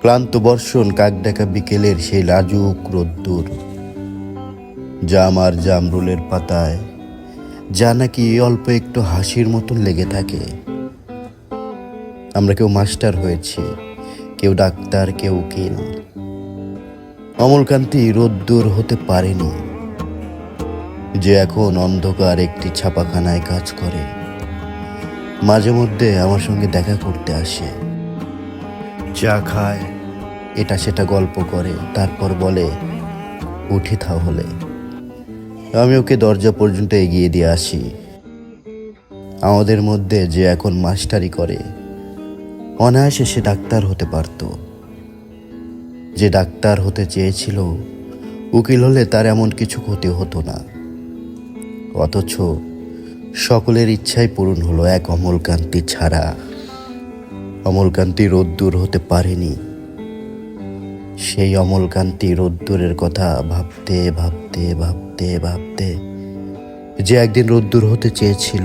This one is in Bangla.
ক্লান্ত বর্ষণ কাকডাকা বিকেলের সেই লাজুক রোদ্দুর। জাম আর জামরুলের পাতায়, যা নাকি অল্প একটু হাসির মতন লেগে থাকে। আমরা কেউ মাস্টার হয়েছি, কেউ ডাক্তার, কেউ উকিল। অমলকান্তি রোদ্দুর হতে পারেনি। যে এখন অন্ধকার একটি ছাপাখানায় কাজ করে, মাঝে মধ্যে আমার সঙ্গে দেখা করতে আসে। চা খায়, এটা সেটা গল্প করে, তারপর বলে, উঠি তাহলে আমি ওকে দরজা পর্যন্ত এগিয়ে দিয়ে আসি। আমাদের মধ্যে যে এখন মাস্টারি করে, অনায়াসে সে ডাক্তার হতে পারত। যে ডাক্তার হতে চেয়েছিল, উকিল হলে তার এমন কিছু ক্ষতি হতো না। অথচ সকলের ইচ্ছাই পূরণ হলো এক অমলকান্তি ছাড়া। অমলকান্তি রোদ্দুর হতে পারেনি। সেই অমলকান্তি রোদ্দুরের কথা ভাবতে ভাবতে ভাবতে ভাবতে যে একদিন রোদ্দুর হতে চেয়েছিল